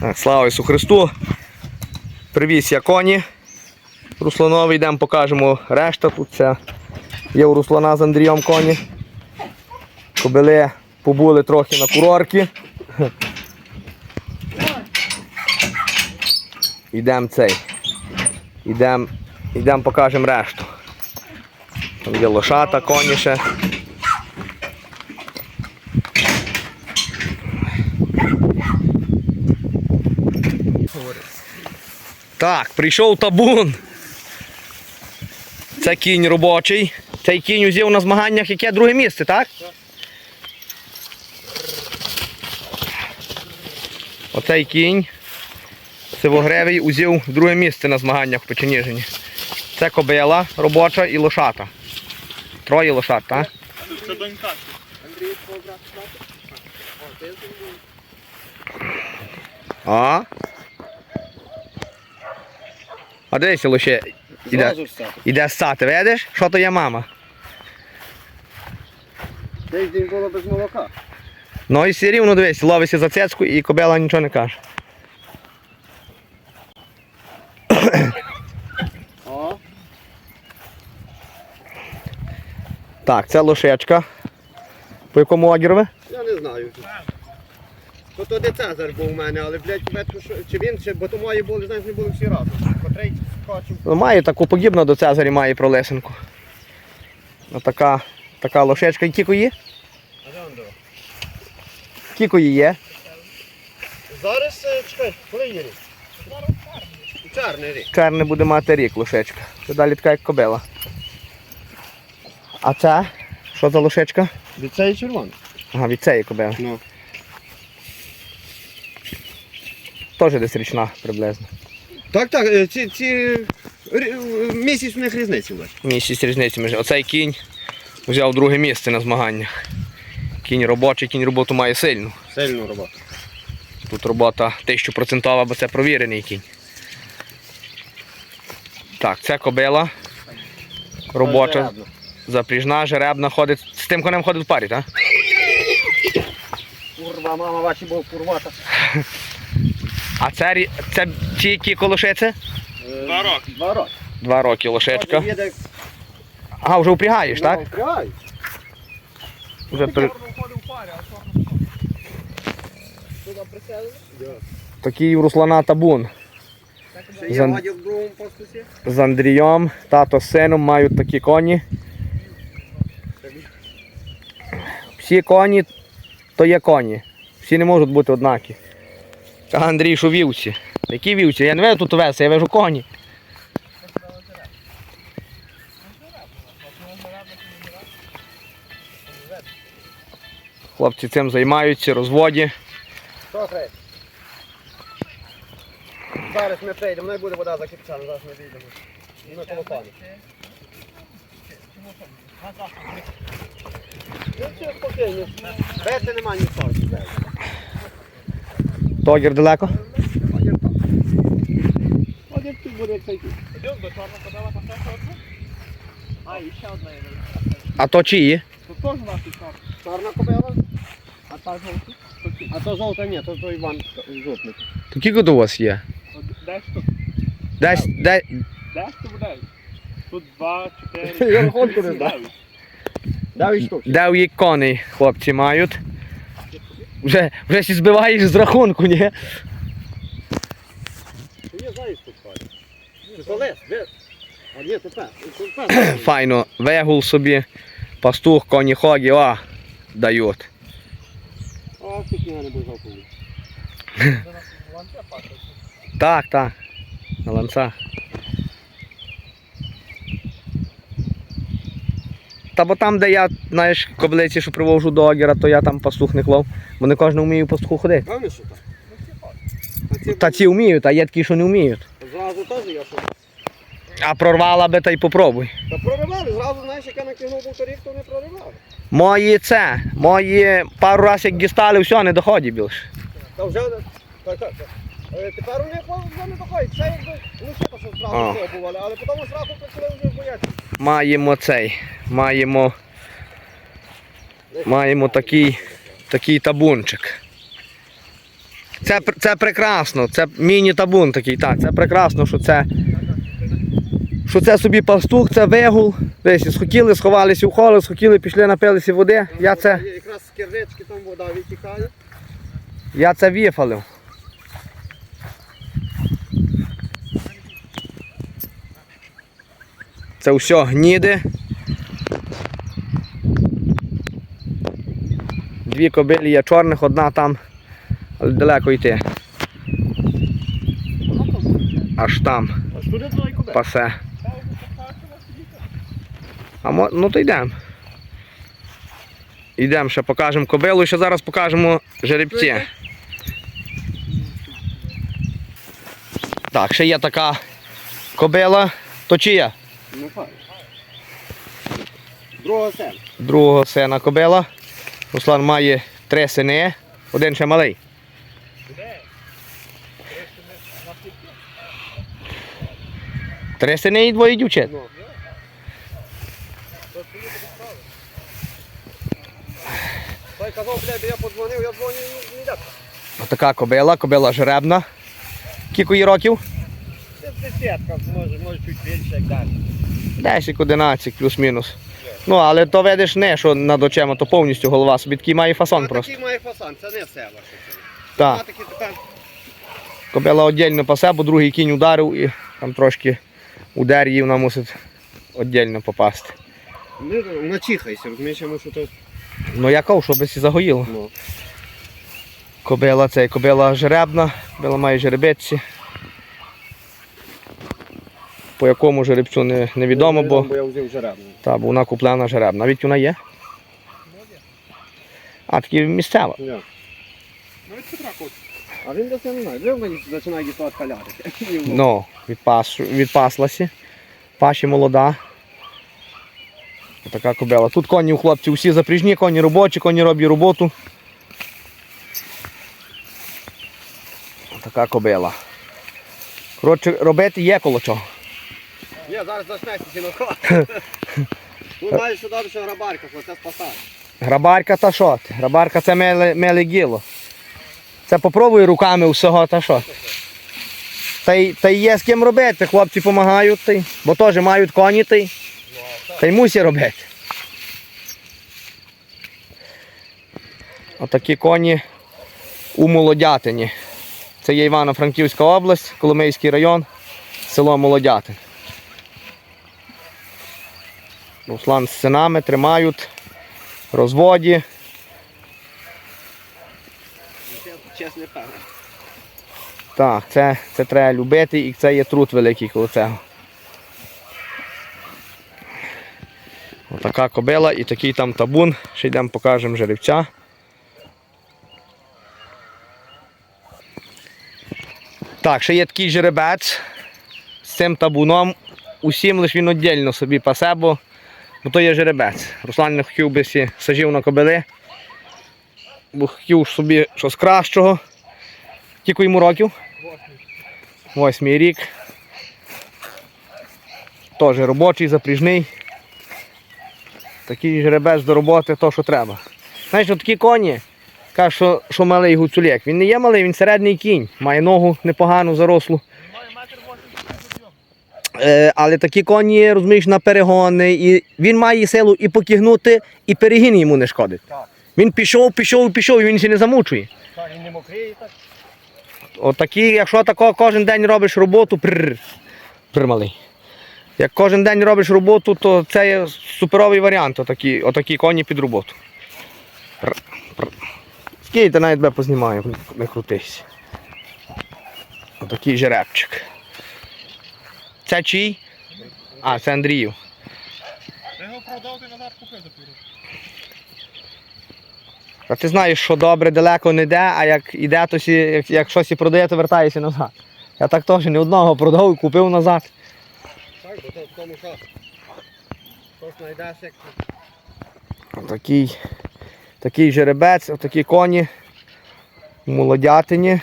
Так, Слава Ісу Христу. Привіз я коні. Русланові йдемо покажемо решта. Тут це є у Руслана з Андрієм коні. Кобили побули трохи на курорті. Йдемо цей. Йдемо йдем покажемо решту. Там є лошата, коні ще. Так, прийшов табун. Це кінь робочий. Цей кінь узяв на змаганнях яке друге місце, так? Оцей кінь. Сивогревий узяв друге місце на змаганнях в Печеніжині. Це кобила робоча і лошата. Троє лошат, так? Це донька. Андрій А? А дивися лише іде, Зразу все. іде ссати, видиш? Що то є мама? Десь день було без молока. Ну і все рівно дивись, ловиться за цецьку і кобила нічого не каже. О, Так, це лошечка. По якому огірове? я не знаю. То то де Цезар був у мене, але, блядь, ветку, що- чи він, чи, бо то мої були, знаєш, не були всі разом. Ну, має таку подібну до Цезарі, має пролесенку. Ну, така, така лошечка. І кіко є? Кіко її є? Зараз, е, чекай, коли є рік? Чарний рік. Чарне буде мати рік лошечка. Це далі така як кобила. А це? Що за лошечка? Від цієї червоний. Ага, від цієї кобили. Ну. Теж десь річна приблизно. Так, так, е, ці, ці е, місяць у них різниці. Місяць різниці між. Оцей кінь взяв друге місце на змаганнях. Кінь робочий, кінь роботу має сильну. Сильну роботу. Тут робота 1000%, бо це провірений кінь. Так, це кобила. Робоча, запріжна, жеребна ходить. З тим конем ходить в парі, так? Курва, мама, ваші був курвата. А це, рі- це тільки колошиці? Два роки. Два роки. Два роки лошечка. А, вже впрягаєш, так? Вже при... Такий у Руслана табун. Пастусі. З Андрієм, тато з сином мають такі коні. Всі коні то є коні. Всі не можуть бути однакі. А Андрій, що вівці? Які вівці? Я не вижу тут веса, я вижу коні. Хлопці цим займаються, розводі. Зараз ми прийдемо, не буде вода закипчана, зараз ми вийдемо. І на колопану. Ну, все спокійно. Бети нема А, і ще одна є. А то чиї? Тут теж ваші чорні. Чорна кобила? А та жовті? А то жовта ні, то, то Іван жовтник. То кільки до вас є? Десь тут, Десь, де, десь тут буде. Тут два, чотири. Я рахунку не знаю. дев'ять. Дев'ять штук. де у коней хлопці мають? Вже, вже сі збиваєш з рахунку, ні? Я знаю, що тут Це то лес, де? А ні, то пес. То пес. Файно, вегул собі, пастух, коні хогі, о, дають. А, жалко. Так, так. На ланцах. Та бо там, де я, знаєш, коблиці, що привожу до огіра, то я там пастух не клав. Бо не кожен вміє пастуху ходити. Та ці вміють, а є такі, що не вміють. Зразу теж я що. А прорвала би та й попробуй. Та проривали, зразу, знаєш, як я накинув був торік, то не проривали. Мої це, мої пару разів як дістали, все, не доходить більше. Та вже, так, так, так. Е, Тепер у них вже не доходить. Ще якби, ну ще що зразу пробували, але потім зразу почали вже боятися. Маємо цей, маємо, маємо такий Такий табунчик. Це, пр- це прекрасно, це міні-табун такий, так, це прекрасно, що це. Що це собі пастух, це вигул. Десь схотіли, сховалися в холод, схотіли, пішли, напилися води. Я це, Якраз з кернички там вода витікає. я це віфалив. Це все гніди. Дві кобилі є чорних, одна там, але далеко йти. Аж там пасе. А мо... ну то йдемо. Йдемо ще покажемо кобилу, ще зараз покажемо жеребці. Так, ще є така кобила. То чия? Ну. Другого сена. Другого сина кобила. Руслан має три сини, один ще малий. Три сини і двоє дівчат. Ну. Той казав, блядь, я подзвонив, я дзвоню і не йде. Така кобила, кобила жеребна. Кілько їй років? Це десятка, може, може чуть більше, як далі. 10-11 плюс-мінус. Ну, але то видиш не, що над очима, то повністю голова собі такий має фасон просто. такий має фасан, це не що це. Так. Тепер Кобила віддільно пасе, бо другий кінь ударив і там трошки удар її, вона мусить віддільно попасти. не, начихайся, розумієш, що то. Ну я щоб і загоїло. Ну. Кобила цей, кобила жеребна, кобила має жеребеці. По якому жеребцю не, невідомо, бо, Бо я взяв жеребну. та, бо вона куплена жеребна. Навіть вона є. А, такі місцева. Ні. Навіть Петра хоче. А він десь я не знаю, мені починає дістати каляти. Ну, відпас, відпаслася. Паші молода. Така кобила. Тут коні у хлопців усі запріжні, коні робочі, коні роблять роботу. Така кобила. Коротше, робити є коло чого. Ні, зараз почнеться кіноход. Ну знаєш, що добре, що грабарка, що це спасає. Грабарка та що ти? Грабарка це меле, меле діло. Це попробуй руками всього та що. Та й, та й є з ким робити, хлопці допомагають, бо теж мають коні й, та й мусять робити. Отакі коні у Молодятині. Це є Івано-Франківська область, Коломийський район, село Молодятин. Руслан з синами тримають розводі. Так, це, це треба любити і це є труд великий коло цього. Отака кобила і такий там табун. Ще йдемо покажемо жеребця. Так, ще є такий жеребець з цим табуном. Усім лише він віддільно собі пасе, бо то є жеребець. Руслан не хотів би сі сажів на кобили, бо хотів собі щось кращого. Тільки йому років. Восьмий рік. Теж робочий, запріжний. Такий жеребець до роботи, то що треба. Знаєш, такі коні, кажуть, що, що малий гуцуляк. Він не є малий, він середній кінь. Має ногу непогану, зарослу. Має метр 80 об'єм. Е, але такі коні, розумієш, на перегони. І він має силу і покигнути, і перегін йому не шкодить. Він пішов, пішов, пішов, і він ще не замучує. Так, він не мокрий, так. Отакі, якщо тако кожен день робиш роботу, прррр, малий. Як кожен день робиш роботу, то це є суперовий варіант, отакі, отакі коні під роботу. Скільки ти навіть тебе познімаю, не крутись. Отакий жеребчик. Це чий? А, це Андріїв. Я його продав, ти назад купив за. А ти знаєш, що добре далеко не йде, а як іде, то сі, як, як щось і продає, то вертається назад. Я так теж не одного продав і купив назад. Бо то в тому що. Знайдеш, як Такий, такий жеребець, отакі коні молодятині.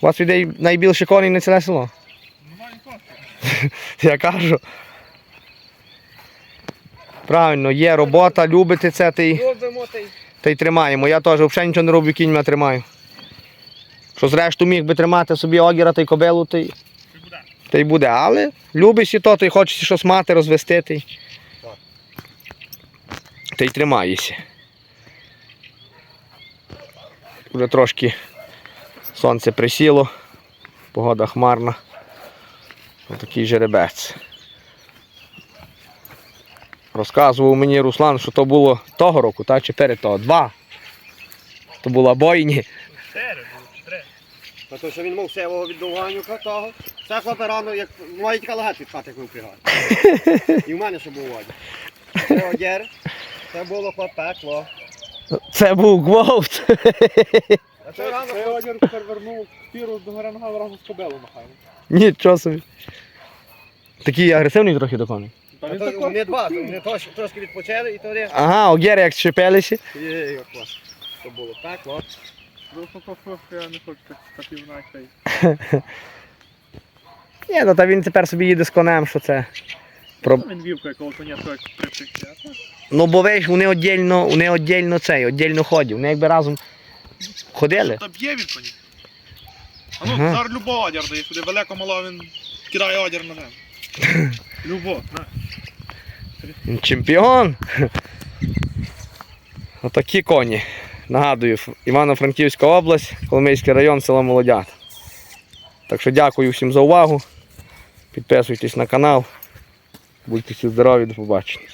У вас людей найбільше коней на ціле село. Немає. Я кажу. Правильно, є робота, любите це, ти, робимо, та й Та й тримаємо. Я теж взагалі нічого не роблю, кіньма тримаю. Що зрештою міг би тримати собі огіра та й кобилу, та й, та й буде. Але любиш і то, та й хочеш щось мати, розвести. Та й, Так. та й тримаєшся. Вже трошки сонце присіло, погода хмарна. Отакий жеребець. Розказував мені Руслан, що то було того року, та чи перед того? Два. То була бойні. Чотири, було чотири. Та то, що він мав севого від довганюка того. Це хлопе рано, як має тільки лагати від хати, як ми впрягали. І в мене ще був одяг. Це одяг. Це було пекло. Це був гвалт. А це Це рано. цей одір перевернув піру до гори разом з кобилою махає. Нічого собі. Такий агресивний трохи до коней. Та він. Вони два, вони трошки, трошки відпочили і тоді. Ага, огєри як щепилися. Є, як клас. То було пекло. Просто я не хочу так вона цей. Ні, ну та він тепер собі їде з конем, що це. Про... Він вівка якого коня припиктя. Ну бо виш, вони віддільно, вони віддільно цей, віддільно ходять. Вони якби разом ходили. Та б'є він коні. А ну, Ага. зараз любого одір дає сюди, велико мало він кидає одір на ним. Любо, на. Чемпіон. Отакі коні. Нагадую, Івано-Франківська область, Коломийський район, село Молодят. Так що дякую всім за увагу. Підписуйтесь на канал. Будьте всі здорові, до побачення.